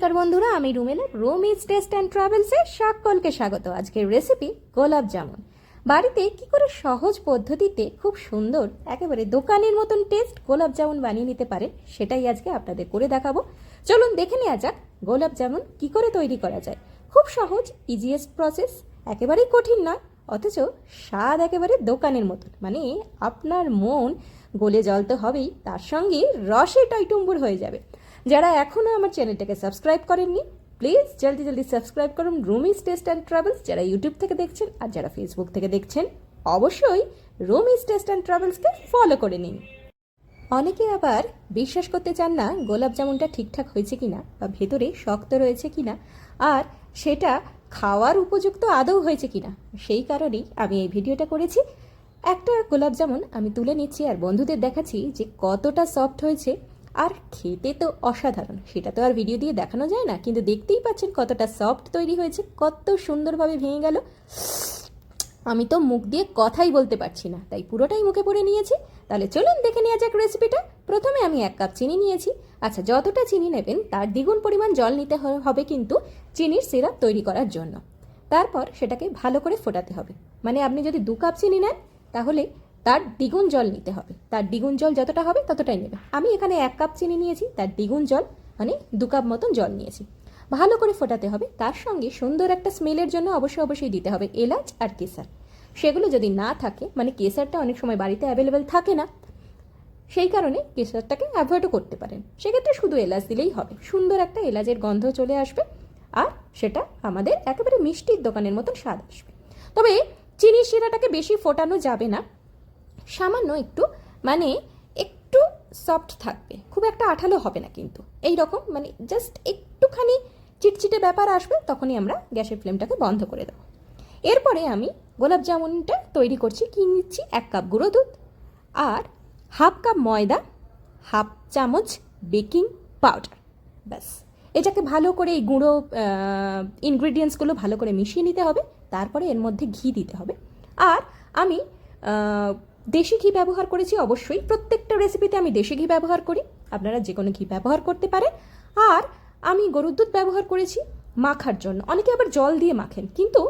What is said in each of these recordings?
নমস্কার বন্ধুরা, আমি Rumela Rumi's taste and ট্রাভেলসে সকলকে স্বাগত। আজকের রেসিপি গোলাপ জামুন। বাড়িতে কি করে সহজ পদ্ধতিতে খুব সুন্দর, একেবারে দোকানের মতন টেস্ট গোলাপ জামুন বানিয়ে নিতে পারে, সেটাই আজকে আপনাদের করে দেখাবো। চলুন দেখে নেওয়া যাক গোলাপ জামুন কি করে তৈরি করা যায়। খুব সহজ ইজিয়েস্ট প্রসেস একেবারেই কঠিন নয়, অথচ স্বাদ একেবারে দোকানের মতন। মানে আপনার মন গলে জল তো হবেই, তার সঙ্গে রসে টইটুম্বুর হয়ে যাবে। যারা এখনও আমার চ্যানেলটাকে সাবস্ক্রাইব করেননি প্লিজ জলদি জলদি সাবস্ক্রাইব করুন রুমিস টেস্ট অ্যান্ড ট্রাভেলস, যারা ইউটিউব থেকে দেখছেন আর যারা ফেসবুক থেকে দেখছেন। অবশ্যই রুমিস টেস্ট অ্যান্ড ট্রাভেলসকে ফলো করে নিন। অনেকে আবার বিশ্বাস করতে চান না গোলাপ জামুনটা ঠিকঠাক হয়েছে কিনা বা ভেতরে শক্ত রয়েছে কিনা, আর সেটা খাওয়ার উপযুক্ত আদৌ হয়েছে কিনা, সেই কারণেই আমি এই ভিডিওটা করেছি। একটা গোলাপ জামুন আমি তুলে নিচ্ছি আর বন্ধুদের দেখাচ্ছি যে কতটা সফট হয়েছে। আর খেতে তো অসাধারণ। সেটা তো আর ভিডিও দিয়ে দেখানো যায় না, কিন্তু দেখতেই পাচ্ছেন কতটা সফট তৈরি হয়েছে, কত সুন্দরভাবে ভেঙে গেল। আমি তো মুখ দিয়ে কথাই বলতে পারছি না, তাই পুরোটাই মুখে পড়ে নিয়েছি। তাহলে চলুন দেখে নেওয়া যাক রেসিপিটা প্রথমে আমি এক কাপ চিনি নিয়েছি। আচ্ছা যতটা চিনি নেবেন, তার দ্বিগুণ পরিমাণ জল নিতে হবে কিন্তু চিনির সিরাপ তৈরি করার জন্য। তারপর সেটাকে ভালো করে ফোটাতে হবে। মানে আপনি যদি দু কাপ চিনি নেন, তাহলে তার দ্বিগুণ জল নিতে হবে। তার দ্বিগুণ জল যতটা হবে ততটাই নেবে। আমি এখানে এক কাপ চিনি নিয়েছি, তার দ্বিগুণ জল মানে দু কাপ মতন জল নিয়েছি। ভালো করে ফোটাতে হবে। তার সঙ্গে সুন্দর একটা স্মেলের জন্য অবশ্যই অবশ্যই দিতে হবে এলাচ আর কেসার। সেগুলো যদি না থাকে মানে কেসারটা অনেক সময় বাড়িতে অ্যাভেলেবেল থাকে না, সেই কারণে কেসারটাকে অ্যাভয়েডও করতে পারেন। সেক্ষেত্রে শুধু এলাচ দিলেই হবে। সুন্দর একটা এলাচের গন্ধ চলে আসবে আর সেটা আমাদের একেবারে মিষ্টির দোকানের মতন স্বাদ আসবে। তবে চিনি শিরাটাকে বেশি ফোটানো যাবে না। সামান্য একটু মানে একটু সফট থাকবে। খুব একটা আঠালো হবে না কিন্তু। এই রকম মানে জাস্ট একটুখানি চিটচিটে ব্যাপার আসবে, তখনই আমরা গ্যাসের ফ্লেমটাকে বন্ধ করে দেবো। এরপরে আমি গোলাপ জামুনটা তৈরি করছি। কি নিচ্ছি? এক কাপ গুঁড়ো দুধ আর হাফ কাপ ময়দা, হাফ চামচ বেকিং পাউডার। ব্যাস। এটাকে ভালো করে এই গুঁড়ো ইনগ্রিডিয়েন্টসগুলো ভালো করে মিশিয়ে নিতে হবে। তারপরে এর মধ্যে ঘি দিতে হবে। আর আমি দেশি ঘি ব্যবহার করেছি, অবশ্যই। প্রত্যেকটা রেসিপিতে আমি দেশি ঘি ব্যবহার করি। আপনারা যে কোনো ঘি ব্যবহার করতে পারেন। আর আমি গরুর দুধ ব্যবহার করেছি মাখার জন্য। অনেকে আবার জল দিয়ে মাখেন। কিন্তু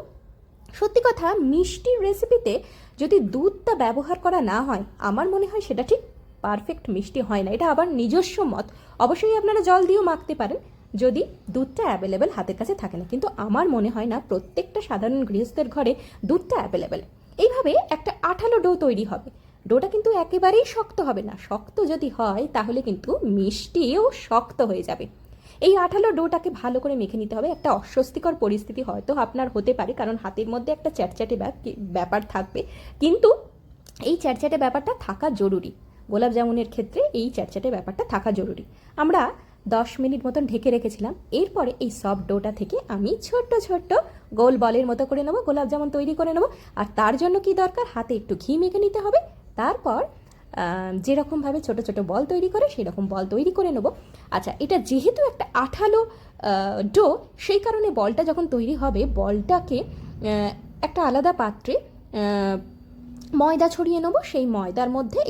সত্যি কথা মিষ্টির রেসিপিতে যদি দুধটা ব্যবহার করা না হয়, আমার মনে হয় সেটা ঠিক পারফেক্ট মিষ্টি হয় না। এটা আবার নিজস্ব মত। অবশ্যই আপনারা জল দিয়েও মাখতে পারেন, যদি দুধটা অ্যাভেলেবেল হাতের কাছে থাকে না। কিন্তু আমার মনে হয় না, প্রত্যেকটা সাধারণ গৃহস্থের ঘরে দুধটা অ্যাভেলেবেল এইভাবে একটা আঠালো ডো তৈরি হবে। ডোটা কিন্তু একেবারেই শক্ত হবে না। শক্ত যদি হয়, তাহলে কিন্তু মিষ্টিও শক্ত হয়ে যাবে। এই আঠালো ডোটাকে ভালো করে মেখে নিতে হবে। একটা অস্বস্তিকর পরিস্থিতি হয়তো আপনার হতে পারে, কারণ হাতের মধ্যে একটা চ্যাটচ্যাটে ব্যাপ- ব্যাপার থাকবে। কিন্তু এই চ্যাটচ্যাটে ব্যাপারটা থাকা জরুরি। গোলাপ জামুনের ক্ষেত্রে এই চ্যাটচ্যাটে ব্যাপারটা থাকা জরুরি। আমরা দশ মিনিট মতন ঢেকে রেখেছিলাম। এরপরে এই সফট ডোটা থেকে আমি ছোট্ট ছোট্ট গোল বলের মতো করে নেব, গোলাপ জামুন তৈরি করে নেব। আর তার জন্য কি দরকার? হাতে একটু ঘি মেখে নিতে হবে। তারপর যেরকমভাবে ছোট ছোট বল তৈরি করে সেই রকম বল তৈরি করে নেব। আচ্ছা এটা যেহেতু একটা আঠালো ডো, সেই কারণে বলটা যখন তৈরি হবে, বলটাকে একটা আলাদা পাত্রে ময়দা ছড়িয়ে নেব। সেই ময়দার মধ্যে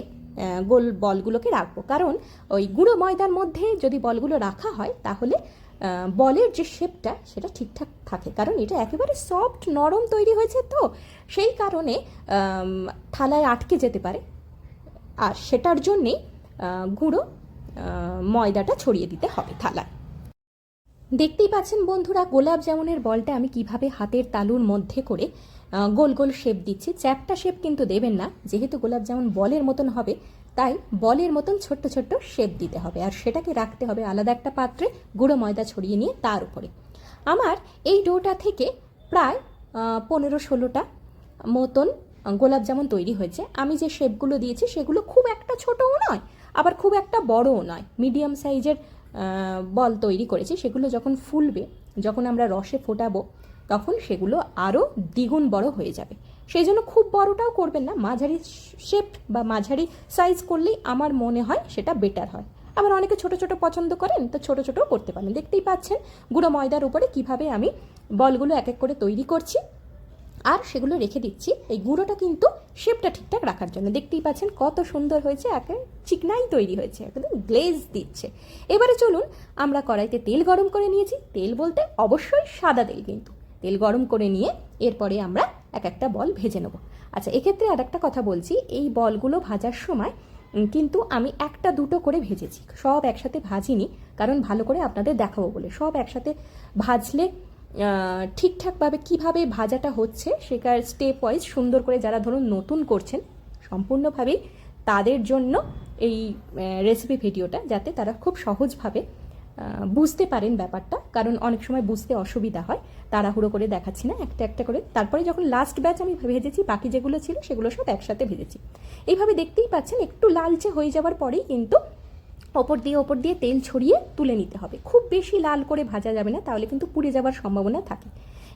গোল বলগুলোকে রাখব। কারণ ওই গুঁড়ো ময়দার মধ্যে যদি বলগুলো রাখা হয়, তাহলে বলের যে শেপটা সেটা ঠিকঠাক থাকে। কারণ এটা একেবারে সফট নরম তৈরি হয়েছে তো, সেই কারণে থালায় আটকে যেতে পারে। আর সেটার জন্যেই গুঁড়ো ময়দাটা ছড়িয়ে দিতে হবে থালায়। দেখতেই পাচ্ছেন বন্ধুরা, গোলাপ জামুনের বলটা আমি কীভাবে হাতের তালুর মধ্যে করে গোল গোল শেপ দিচ্ছি। চ্যাপটা শেপ কিন্তু দেবেন না, যেহেতু গোলাপ জামুন বলের মতন হবে, তাই বলের মতন ছোট্ট ছোট্ট শেপ দিতে হবে। আর সেটাকে রাখতে হবে আলাদা একটা পাত্রে গুঁড়ো ময়দা ছড়িয়ে নিয়ে তার উপরে। আমার এই ডোটা থেকে প্রায় পনেরো ষোলোটা মতন গোলাপ জামুন তৈরি হয়েছে। আমি যে শেপগুলো দিয়েছি সেগুলো খুব একটা ছোটও নয়, আবার খুব একটা বড়ও নয়। মিডিয়াম সাইজের বল তৈরি করেছি, সেগুলো যখন ফুলবে, যখন আমরা রসে ফোটাবো, তখন সেগুলো আরও দ্বিগুণ বড় হয়ে যাবে। সেই জন্য খুব বড়টাও করবেন না, মাঝারি শেপ বা মাঝারি সাইজ করলেই আমার মনে হয় সেটা বেটার হয়। আবার অনেকে ছোট ছোট পছন্দ করেন, তো ছোট ছোটও করতে পারেন। দেখতেই পাচ্ছেন, গুঁড়ো ময়দার উপরে কীভাবে আমি বলগুলো এক এক করে তৈরি করছি। আর সেগুলো রেখে দিচ্ছি। এই গুঁড়োটা কিন্তু শেপটা ঠিকঠাক রাখার জন্য। দেখতেই পাচ্ছেন কত সুন্দর হয়েছে একে চিকনাই তৈরি হয়েছে, একদম গ্লেজ দিচ্ছে। এবারে চলুন, আমরা কড়াইতে তেল গরম করে নিয়েছি। তেল বলতে অবশ্যই সাদা তেল কিন্তু। তেল গরম করে নিয়ে এরপরে আমরা এক একটা বল ভেজে নেব। আচ্ছা এক্ষেত্রে আর একটা কথা বলছি। এই বলগুলো ভাজার সময় কিন্তু আমি একটা দুটো করে ভেজেছি। সব একসাথে ভাজিনি, কারণ ভালো করে আপনাদের দেখাবো বলে। সব একসাথে ভাজলে ঠিকঠাকভাবে কীভাবে ভাজাটা হচ্ছে সেটার স্টেপ ওয়াইজ সুন্দর করে যারা ধরুন নতুন করছেন সম্পূর্ণভাবেই তাদের জন্য এই রেসিপি ভিডিওটা যাতে তারা খুব সহজভাবে বুঝতে পারেন ব্যাপারটা। কারণ অনেক সময় বুঝতে অসুবিধা হয়, তাড়াহুড়ো করে দেখাচ্ছি না, একটা একটা করে। তারপরে যখন লাস্ট ব্যাচ আমি ভেজেছি, বাকি যেগুলো ছিল সেগুলো সব একসাথে ভেজেছি। এইভাবে দেখতেই পাচ্ছেন, একটু লালচে হয়ে যাওয়ার পরেই কিন্তু ওপর দিয়ে ওপর দিয়ে তেল ছড়িয়ে তুলে নিতে হবে। খুব বেশি লাল করে ভাজা যাবে না, তাহলে কিন্তু পুড়ে যাওয়ার সম্ভাবনা থাকে।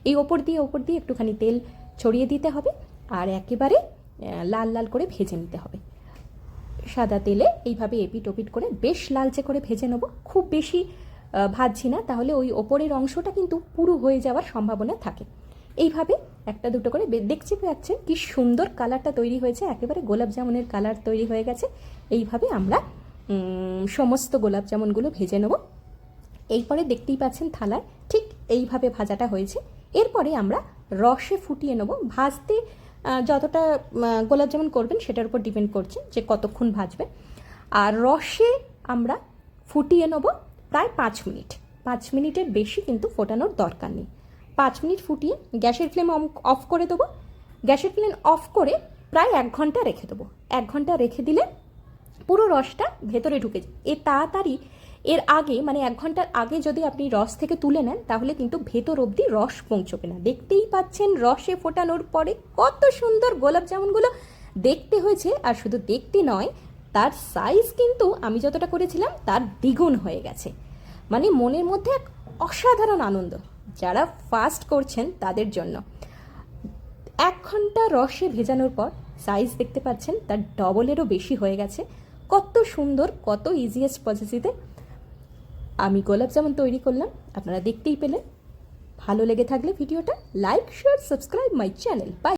এই ওপর দিয়ে ওপর দিয়ে একটুখানি তেল ছড়িয়ে দিতে হবে আর একেবারে লাল লাল করে ভেজে নিতে হবে। সাদা তেলে এইভাবে এপিট ওপিট করে বেশ লালচে করে ভেজে নেব। খুব বেশি ভাজছি না, তাহলে ওই ওপরের অংশটা কিন্তু পুরো হয়ে যাওয়ার সম্ভাবনা থাকে। এইভাবে একটা দুটো করে দেখছি পাচ্ছেন কি সুন্দর কালারটা তৈরি হয়েছে, একেবারে গোলাপ জামুনের কালার তৈরি হয়ে গেছে। এইভাবে আমরা সমস্ত গোলাপ জামুনগুলো ভেজে নেব। এরপরে দেখতেই পাচ্ছেন থালায় ঠিক এইভাবে ভাজাটা হয়েছে। এরপরে আমরা রসে ফুটিয়ে নেব। ভাজতে যতটা গোলাপ জামুন করবেন সেটার উপর ডিপেন্ড করছে যে কতক্ষণ ভাজবে আর রসে আমরা ফুটিয়ে নেব প্রায় পাঁচ মিনিট। পাঁচ মিনিটের বেশি কিন্তু ফোটানোর দরকার নেই। পাঁচ মিনিট ফুটিয়ে গ্যাসের ফ্লেম অফ করে দেবো। গ্যাসের ফ্লেম অফ করে প্রায় এক ঘণ্টা রেখে দেবো। এক ঘণ্টা রেখে দিলে পুরো রসটা ভেতরে ঢুকে যায়। এ তাড়াতাড়ি এর আগে মানে এক ঘণ্টার আগে যদি আপনি রস থেকে তুলে নেন, তাহলে কিন্তু ভেতর অবধি রস পৌঁছবে না। দেখতেই পাচ্ছেন রসে ফোটানোর পরে কত সুন্দর গোলাপ জামুনগুলো দেখতে হয়েছে। আর শুধু দেখতে নয়, তার সাইজ কিন্তু আমি যতটা করেছিলাম, তার দ্বিগুণ হয়ে গেছে। মানে মনের মধ্যে এক অসাধারণ আনন্দ যারা ফাস্ট করছেন তাদের জন্য। এক ঘণ্টা রসে ভেজানোর পর সাইজ দেখতে পাচ্ছেন, তার ডবলেরও বেশি হয়ে গেছে। কত সুন্দর, কত ইজিয়েস্ট পদ্ধতিতে আমি গোলাপ জামুন তৈরি করলাম। আপনারা দেখতেই পেলেন। ভালো লেগে থাকলে ভিডিওটা like share subscribe my channel bye